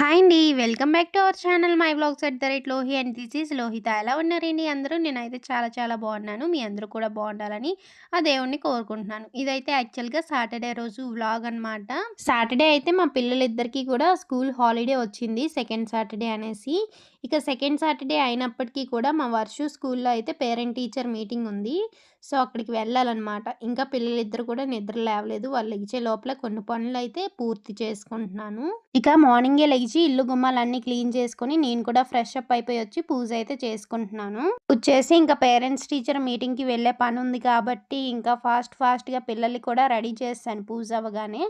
Hi అండి. Welcome back to our channel. My blogs at the rate Lohi and this is Lohitha. ఎలా ఉన్నారండి అందరూ? నేనైతే చాలా చాలా బాగున్నాను. మీ అందరూ కూడా బాగుండాలని ఆ దేవుణ్ణి కోరుకుంటున్నాను. ఇదైతే యాక్చువల్గా సాటర్డే రోజు వ్లాగ్ అనమాట సాటర్డే అయితే మా పిల్లలిద్దరికీ కూడా స్కూల్ హాలిడే వచ్చింది సెకండ్ సాటర్డే అనేసి. ఇక సెకండ్ సాటర్డే అయినప్పటికీ కూడా మా వర్షు స్కూల్లో అయితే పేరెంట్ టీచర్ మీటింగ్ ఉంది. సో అక్కడికి వెళ్ళాలన్నమాట. ఇంకా పిల్లలిద్దరు కూడా నిద్ర లేవలేదు. వాళ్ళు లెగిచే లోపల కొన్ని పనులు అయితే పూర్తి చేసుకుంటున్నాను. ఇక మార్నింగే లెగిచి ఇల్లు గుమ్మాలన్నీ క్లీన్ చేసుకొని నేను కూడా ఫ్రెష్ అప్ అయిపోయి వచ్చి పూజ అయితే చేసుకుంటున్నాను. వచ్చేసి ఇంకా పేరెంట్స్ టీచర్ మీటింగ్కి వెళ్ళే పని ఉంది కాబట్టి ఇంకా ఫాస్ట్ ఫాస్ట్గా పిల్లల్ని కూడా రెడీ చేస్తాను పూజ అవ్వగానే.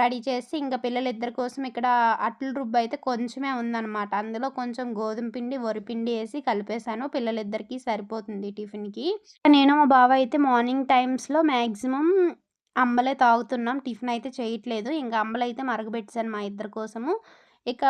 రెడీ చేసి ఇంకా పిల్లలిద్దరి కోసం ఇక్కడ అట్ల రుబ్బు అయితే కొంచెమే ఉందన్నమాట. అందులో కొంచెం గోధుమ పిండి వరిపిండి వేసి కలిపేశాను. పిల్లలిద్దరికీ సరిపోతుంది టిఫిన్కి. నేను మా బావ అయితే మార్నింగ్ టైమ్స్లో మ్యాక్సిమం అంబలే తాగుతున్నాం. టిఫిన్ అయితే చేయట్లేదు. ఇంకా అంబలైతే మరగబెట్టేశాను మా ఇద్దరి కోసము. ఇక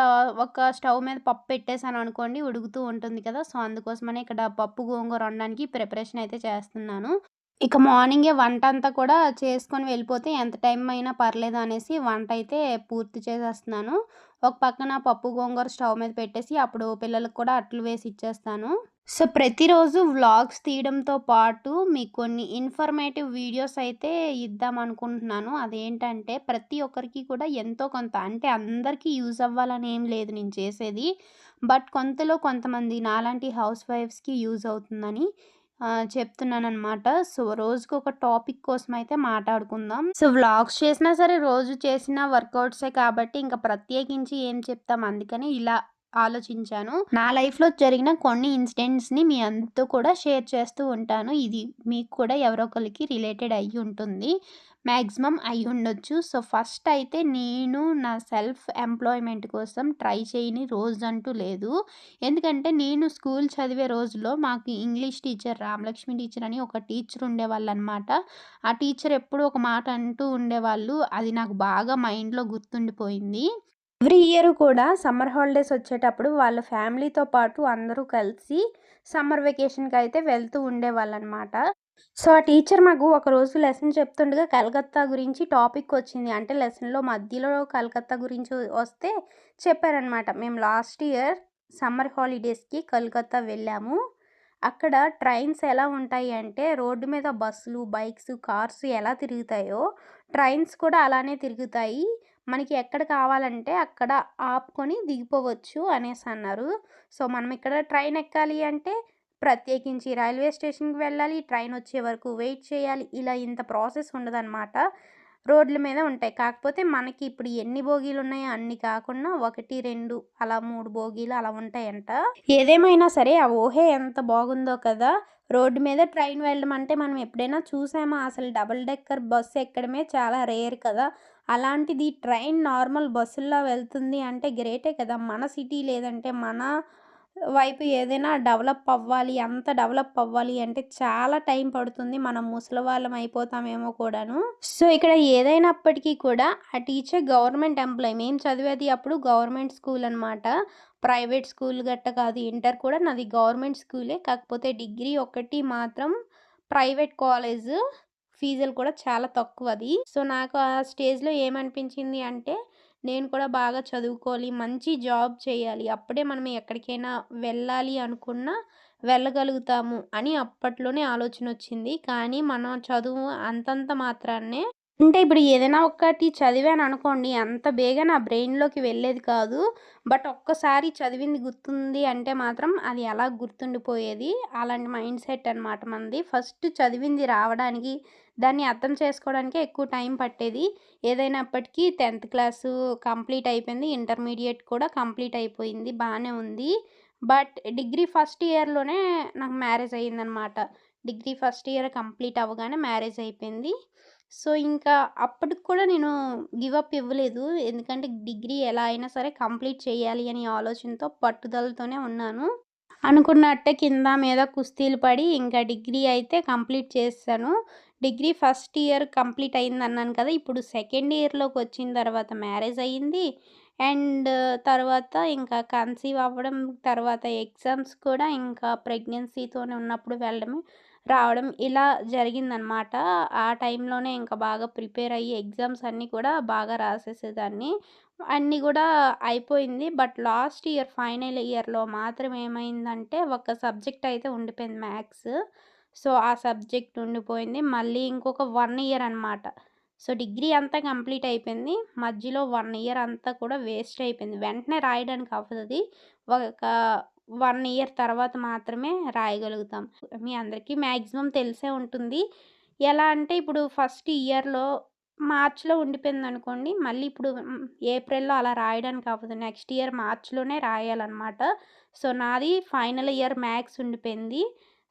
ఒక స్టవ్ మీద పప్పు పెట్టేసాను అనుకోండి ఉడుకుతూ ఉంటుంది కదా. సో అందుకోసమని ఇక్కడ పప్పు గోంగూర వండడానికి ప్రిపరేషన్ అయితే చేస్తున్నాను. ఇక మార్నింగే వంట అంతా కూడా చేసుకొని వెళ్ళిపోతే ఎంత టైం అయినా పర్లేదు అనేసి వంట అయితే పూర్తి చేసేస్తున్నాను. ఒక పక్కన పప్పు గోంగూర స్టవ్ మీద పెట్టేసి అప్పుడు పిల్లలకు కూడా అట్లు వేసి ఇచ్చేస్తాను. సో ప్రతిరోజు వ్లాగ్స్ తీయడంతో పాటు మీకు కొన్ని ఇన్ఫర్మేటివ్ వీడియోస్ అయితే ఇద్దాం అనుకుంటున్నాను. అదేంటంటే ప్రతి ఒక్కరికి కూడా ఎంతో కొంత అంటే అందరికీ యూజ్ అవ్వాలని ఏం లేదు నేను చేసేది. బట్ కొంతలో కొంతమంది నాలాంటి హౌస్ వైఫ్స్కి యూజ్ అవుతుందని చెప్తున్నాను అనమాట సో, రోజుకి ఒక టాపిక్ కోసం అయితే మాట్లాడుకుందాం. సో, వ్లాగ్స్ చేసినా సరే రోజు చేసిన వర్కౌట్సే కాబట్టి ఇంకా ప్రత్యేకించి ఏం చెప్తాం అందుకని ఇలా ఆలోచించాను. నా లైఫ్‌లో జరిగిన కొన్ని ఇన్సిడెంట్స్‌ని మీ అందరితో కూడా షేర్ చేస్తూ ఉంటాను. ఇది మీకు కూడా ఎవరో ఒకరికి రిలేటెడ్ అయ్యి ఉంటుంది. మ్యాక్సిమం ఉండొచ్చు సో, ఫస్ట్ అయితే నేను నా సెల్ఫ్ ఎంప్లాయ్‌మెంట్ కోసం ట్రై చేయని రోజు అంటూ లేదు. ఎందుకంటే నేను స్కూల్ చదివే రోజుల్లో మాకు ఇంగ్లీష్ టీచర్ రామలక్ష్మి టీచర్ అని ఒక టీచర్ ఉండేవాళ్ళనమాట. ఆ టీచర్ ఎప్పుడూ ఒక మాట అంటూ ఉండేవాళ్ళు. అది నాకు బాగా మైండ్‌లో గుర్తుండిపోయింది. ఎవ్రీ ఇయర్ కూడా సమ్మర్ హాలిడేస్ వచ్చేటప్పుడు వాళ్ళ ఫ్యామిలీతో పాటు అందరూ కలిసి సమ్మర్ వెకేషన్‌కి అయితే వెళ్తూ ఉండేవాళ్ళనమాట. సో, ఆ టీచర్ మాకు ఒకరోజు లెసన్ చెప్తుండగా కలకత్తా గురించి టాపిక్ వచ్చింది. అంటే లెసన్‌లో మధ్యలో కలకత్తా గురించి వస్తే చెప్పారనమాట. మేము లాస్ట్ ఇయర్ సమ్మర్ హాలిడేస్‌కి కలకత్తా వెళ్ళాము. అక్కడ ట్రైన్స్ ఎలా ఉంటాయి అంటే రోడ్డు మీద బస్సులు, బైక్స్, కార్స్ ఎలా తిరుగుతాయో ట్రైన్స్ కూడా అలానే తిరుగుతాయి. మనకి ఎక్కడ కావాలంటే అక్కడ ఆపుకొని దిగిపోవచ్చు అనేసి అన్నారు. సో, మనం ఇక్కడ ట్రైన్ ఎక్కాలి అంటే ప్రత్యేకించి రైల్వే స్టేషన్‌కి వెళ్ళాలి. ట్రైన్ వచ్చే వరకు వెయిట్ చేయాలి. ఇలా ఇంత ప్రాసెస్ ఉండదనమాట. రోడ్ల మీద ఉంటాయి. కాకపోతే మనకి ఇప్పుడు ఎన్ని బోగీలు ఉన్నాయో అన్ని కాకుండా 1, 2 అలా మూడు బోగీలు అలా ఉంటాయంట. ఏదేమైనా సరే ఆ ఊహే ఎంత బాగుందో కదా! రోడ్డు మీద ట్రైన్ వెళ్ళడం అంటే మనం ఎప్పుడైనా చూసామా? అసలు డబుల్ డెక్కర్ బస్సు ఎక్కడమే చాలా రేర్ కదా! అలాంటిది ట్రైన్ నార్మల్ బస్సుల్లో వెళ్తుంది అంటే గ్రేటే కదా! మన సిటీ లేదంటే మన వైపు ఏదైనా డెవలప్ అవ్వాలి అంత డెవలప్ అవ్వాలి అంటే చాలా టైం పడుతుంది. మనం ముసలివాళ్ళం అయిపోతామేమో కూడాను. సో ఇక్కడ ఏదైనప్పటికీ కూడా ఆ టీచర్ గవర్నమెంట్ ఎంప్లాయీ మేము చదివేది అప్పుడు గవర్నమెంట్ స్కూల్ అనమాట ప్రైవేట్ స్కూల్ గట్ట కాదు ఇంటర్ కూడా నాది గవర్నమెంట్ స్కూలే. కాకపోతే డిగ్రీ ఒకటి మాత్రం ప్రైవేట్ కాలేజ్. ఫీజులు కూడా చాలా తక్కువ అది సో నాకు ఆ స్టేజ్లో ఏమనిపించింది అంటే నేను కూడా బాగా చదువుకోవాలి మంచి జాబ్ చేయాలి అప్పుడే మనం ఎక్కడికైనా వెళ్ళాలి అనుకున్నా వెళ్ళగలుగుతాము అని అప్పట్లోనే ఆలోచన వచ్చింది కానీ మన చదువు అంతంత మాత్రాన్నే అంటే ఇప్పుడు ఏదైనా ఒకటి చదివాను అనుకోండి అంత బేగా నా బ్రెయిన్లోకి వెళ్ళేది కాదు. బట్ ఒక్కసారి చదివింది గుర్తుంది అంటే మాత్రం అది ఎలా గుర్తుండిపోయేది. అలాంటి మైండ్ సెట్ అనమాట మనది. ఫస్ట్ చదివింది రావడానికి దాన్ని అర్థం చేసుకోవడానికే ఎక్కువ టైం పట్టేది. ఏదైనప్పటికీ టెన్త్ క్లాసు కంప్లీట్ అయిపోయింది ఇంటర్మీడియట్ కూడా కంప్లీట్ అయిపోయింది బాగానే ఉంది. బట్ డిగ్రీ ఫస్ట్ ఇయర్లోనే నాకు మ్యారేజ్ అయ్యిందనమాట డిగ్రీ ఫస్ట్ ఇయర్ కంప్లీట్ అవ్వగానే మ్యారేజ్ అయిపోయింది. సో ఇంకా అప్పటికి కూడా నేను గివప్ ఇవ్వలేదు. ఎందుకంటే డిగ్రీ ఎలా అయినా సరే కంప్లీట్ చేయాలి అనే ఆలోచనతో పట్టుదలతోనే ఉన్నాను. అనుకున్నట్టే కింద మీద కుస్తీలు పడి ఇంకా డిగ్రీ అయితే కంప్లీట్ చేశాను. డిగ్రీ ఫస్ట్ ఇయర్ కంప్లీట్ అయింది అన్నాను కదా! ఇప్పుడు సెకండ్ ఇయర్లోకి వచ్చిన తర్వాత మ్యారేజ్ అయ్యింది అండ్ తర్వాత ఇంకా కన్సీవ్ అవ్వడం తర్వాత ఎగ్జామ్స్ కూడా ఇంకా ప్రెగ్నెన్సీతోనే ఉన్నప్పుడు వెళ్ళడమే. రావడం ఇలా జరిగిందనమాట ఆ టైంలోనే ఇంకా బాగా ప్రిపేర్ అయ్యి ఎగ్జామ్స్ అన్నీ కూడా బాగా రాసేసేదాన్ని అన్నీ కూడా అయిపోయింది. బట్ లాస్ట్ ఇయర్ ఫైనల్ ఇయర్‌లో మాత్రం ఏమైందంటే ఒక సబ్జెక్ట్ అయితే ఉండిపోయింది మ్యాథ్స్. సో, ఆ సబ్జెక్ట్ ఉండిపోయింది. మళ్ళీ ఇంకొక వన్ ఇయర్ అనమాట. సో, డిగ్రీ అంతా కంప్లీట్ అయిపోయింది. మధ్యలో వన్ ఇయర్ అంతా కూడా వేస్ట్ అయిపోయింది. వెంటనే రాయడానికి అవుతుంది ఒక వన్ ఇయర్ తర్వాత మాత్రమే రాయగలుగుతాం. మీ అందరికీ మ్యాక్సిమం తెలిసే ఉంటుంది. ఎలా అంటే ఇప్పుడు ఫస్ట్ ఇయర్‌లో మార్చ్‌లో ఉండిపోయిందనుకోండి. మళ్ళీ ఇప్పుడు ఏప్రిల్‌లో అలా రాయడానికి అవ్వదు. నెక్స్ట్ ఇయర్ మార్చ్‌లోనే రాయాలన్నమాట సో, నాది ఫైనల్ ఇయర్ మ్యాథ్స్ ఉండిపోయింది.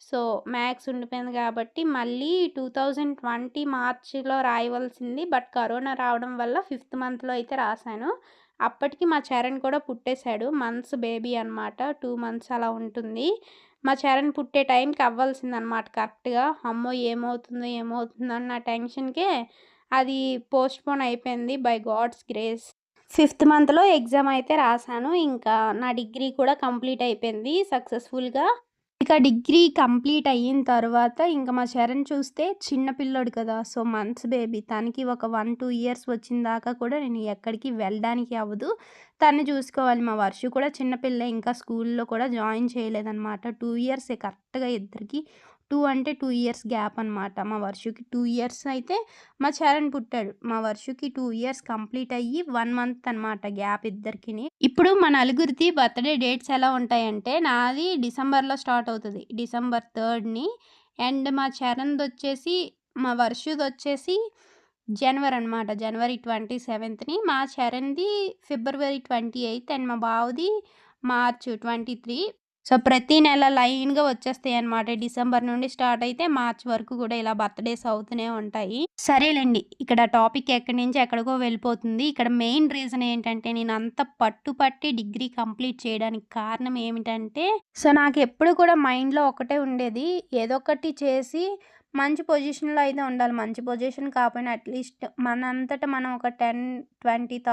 సో, మ్యాథ్స్ ఉండిపోయింది కాబట్టి మళ్ళీ 2020 మార్చ్‌లో రాయవలసింది. బట్ కరోనా రావడం వల్ల ఫిఫ్త్ మంత్‌లో అయితే రాశాను అప్పటికి మా చరణ్ కూడా పుట్టేశాడు మంత్స్ బేబీ అనమాట. టూ మంత్స్ అలా ఉంటుంది. మా చరణ్ పుట్టే టైంకి అవ్వాల్సిందనమాట కరెక్ట్‌గా. అమ్మో! ఏమవుతుందో, ఏమవుతుందో అన్న టెన్షన్‌కే అది పోస్ట్‌పోన్ అయిపోయింది బై గాడ్స్ గ్రేస్. ఫిఫ్త్ మంత్‌లో ఎగ్జామ్ అయితే రాశాను ఇంకా నా డిగ్రీ కూడా కంప్లీట్ అయిపోయింది సక్సెస్‌ఫుల్‌గా. ఇక డిగ్రీ కంప్లీట్ అయిన తర్వాత ఇంకా మా చరణ్ చూస్తే చిన్న పిల్లోడు కదా! So, months baby. తనకి ఒక 1, 2 ఇయర్స్ వచ్చిన దాకా కూడా నేను ఎక్కడికి వెళ్ళడానికి అవ్వదు. తను చూసుకోవాలి. మా వర్ష కూడా చిన్నపిల్ల ఇంకా స్కూల్‌లో కూడా జాయిన్ చేయలేదనమాట. 2 ఇయర్సే కరెక్ట్‌గా ఇద్దరికి. టూ అంటే టూ ఇయర్స్ గ్యాప్ అనమాట. మా వర్షుకి టూ ఇయర్స్ అయితే మా చరణ్ పుట్టాడు. మా వర్షుకి టూ ఇయర్స్ కంప్లీట్ అయ్యి వన్ మంత్ అనమాట గ్యాప్ ఇద్దరికి ఇప్పుడు మా నలుగురిది బర్త్‌డే డేట్స్ ఎలా ఉంటాయంటే నాది డిసెంబర్‌లో స్టార్ట్ అవుతుంది డిసెంబర్ థర్డ్ని అండ్ మా చరణ్ది వచ్చేసి మా వర్షుదొచ్చేసి జనవరి అనమాట. జనవరి 27ని మా చరణ్‌ది ఫిబ్రవరి 28 అండ్ మా బావది మార్చ్ 23. సో, ప్రతి నెల లైన్‌గా వచ్చేస్తాయి అనమాట డిసెంబర్ నుండి స్టార్ట్ అయితే మార్చ్ వరకు కూడా ఇలా బర్త్‌డేస్ అవుతూనే ఉంటాయి. సరేలేండి ఇక్కడ టాపిక్ ఎక్కడి నుంచి ఎక్కడికో వెళ్ళిపోతుంది. ఇక్కడ మెయిన్ రీజన్ ఏంటంటే నేను అంత పట్టుపట్టి డిగ్రీ కంప్లీట్ చేయడానికి కారణం ఏమిటంటే సో, నాకు ఎప్పుడు కూడా మైండ్‌లో ఒకటే ఉండేది. ఏదో ఒకటి చేసి మంచి పొజిషన్‌లో అయితే ఉండాలి. మంచి పొజిషన్ కాకపోయినా అట్‌లీస్ట్ మనంతట మనం ఒక 10, 20,000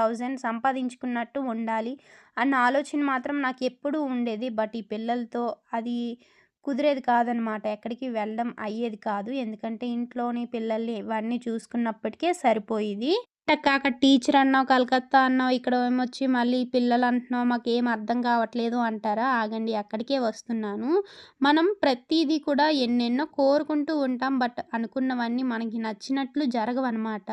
సంపాదించుకున్నట్టు ఉండాలి అన్న ఆలోచన మాత్రం నాకు ఎప్పుడూ ఉండేది. బట్ ఈ పిల్లలతో అది కుదిరేది కాదనమాట. ఎక్కడికి వెళ్ళడం అయ్యేది కాదు. ఎందుకంటే ఇంట్లోని పిల్లల్ని ఇవన్నీ చూసుకున్నప్పటికే సరిపోయేది. కాక టీచర్ అన్నావు, కలకత్తా అన్నావు, ఇక్కడ ఏమొచ్చి మళ్ళీ పిల్లలు అంటున్నావు మాకేం అర్థం కావట్లేదు అంటారా? ఆగండి అక్కడికే వస్తున్నాను. మనం ప్రతిదీ కూడా ఎన్నెన్నో కోరుకుంటూ ఉంటాం. బట్ అనుకున్నవన్నీ మనకి నచ్చినట్లు జరగవన్నమాట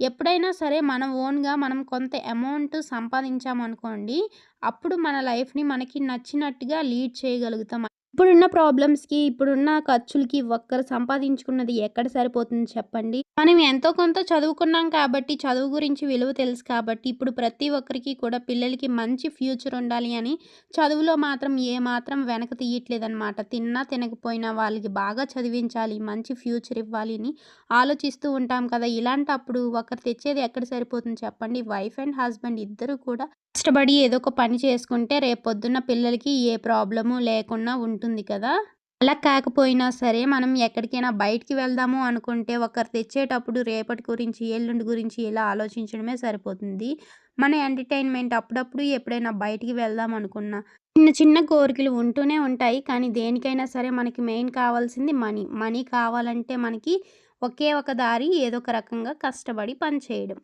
ఎప్పుడైనా సరే మన ఓన్‌గా మనం కొంత అమౌంట్ సంపాదించామనుకోండి. అప్పుడు మన లైఫ్‌ని మనకి నచ్చినట్టుగా లీడ్ చేయగలుగుతాం. ఇప్పుడున్న ప్రాబ్లమ్స్‌కి, ఇప్పుడున్న ఖర్చులకి ఒక్కరు సంపాదించుకున్నది ఎక్కడ సరిపోతుంది చెప్పండి? మనం ఎంతో కొంత చదువుకున్నాం కాబట్టి చదువు గురించి విలువ తెలుసు కాబట్టి ఇప్పుడు ప్రతి ఒక్కరికి కూడా పిల్లలకి మంచి ఫ్యూచర్ ఉండాలి అని చదువులో మాత్రం ఏమాత్రం వెనక తీయట్లేదనమాట. తిన్నా తినకపోయినా వాళ్ళకి బాగా చదివించాలి. మంచి ఫ్యూచర్ ఇవ్వాలి అని ఆలోచిస్తూ ఉంటాం కదా! ఇలాంటప్పుడు ఒకరు తెచ్చేది ఎక్కడ సరిపోతుంది చెప్పండి? వైఫ్ అండ్ హస్బెండ్ ఇద్దరు కూడా కష్టపడి ఏదో ఒక పని చేసుకుంటే రేపొద్దున్న పిల్లలకి ఏ ప్రాబ్లము లేకుండా ఉంటుంది కదా! అలా కాకపోయినా సరే మనం ఎక్కడికైనా బయటికి వెళ్దాము అనుకుంటే ఒకరు తెచ్చేటప్పుడు రేపటి గురించి, ఎల్లుండి గురించి ఇలా ఆలోచించడమే సరిపోతుంది. మన ఎంటర్‌టైన్‌మెంట్ అప్పుడప్పుడు ఎప్పుడైనా బయటికి వెళ్దాం అనుకున్నా చిన్న చిన్న కోరికలు ఉంటూనే ఉంటాయి. కానీ దేనికైనా సరే మనకి మెయిన్ కావాల్సింది మనీ. మనీ కావాలంటే మనకి ఒకే ఒక దారి ఏదో ఒక రకంగా కష్టపడి పని చేయడం.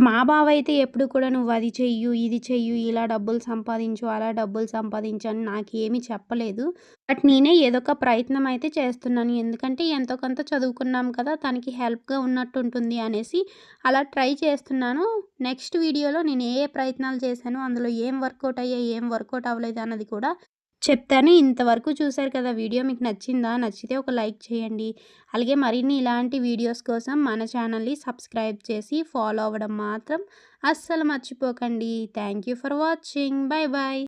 మా బావ అయితే ఎప్పుడు కూడా నువ్వు అది చెయ్యు, ఇది చెయ్యు, ఇలా డబ్బులు సంపాదించు, అలా డబ్బులు సంపాదించు అని నాకు ఏమీ చెప్పలేదు. బట్ నేనే ఏదో ఒక ప్రయత్నం అయితే చేస్తున్నాను. ఎందుకంటే ఎంతో కొంత చదువుకున్నాం కదా! తనకి హెల్ప్‌గా ఉన్నట్టు ఉంటుంది అనేసి అలా ట్రై చేస్తున్నాను. నెక్స్ట్ వీడియోలో నేను ఏ ఏ ప్రయత్నాలు చేశాను అందులో ఏం వర్కౌట్ అయ్యాయి, ఏం వర్కౌట్ అవ్వలేదు అన్నది కూడా చెప్తాను. ఇంతవరకు చూసారు కదా! వీడియో మీకు నచ్చిందా? నచ్చితే ఒక లైక్ చేయండి. అలాగే మరిన్ని ఇలాంటి వీడియోస్ కోసం మన ఛానల్‌ని సబ్స్క్రైబ్ చేసి ఫాలో అవ్వడం మాత్రం అస్సలు మర్చిపోకండి. Thank you for watching. Bye bye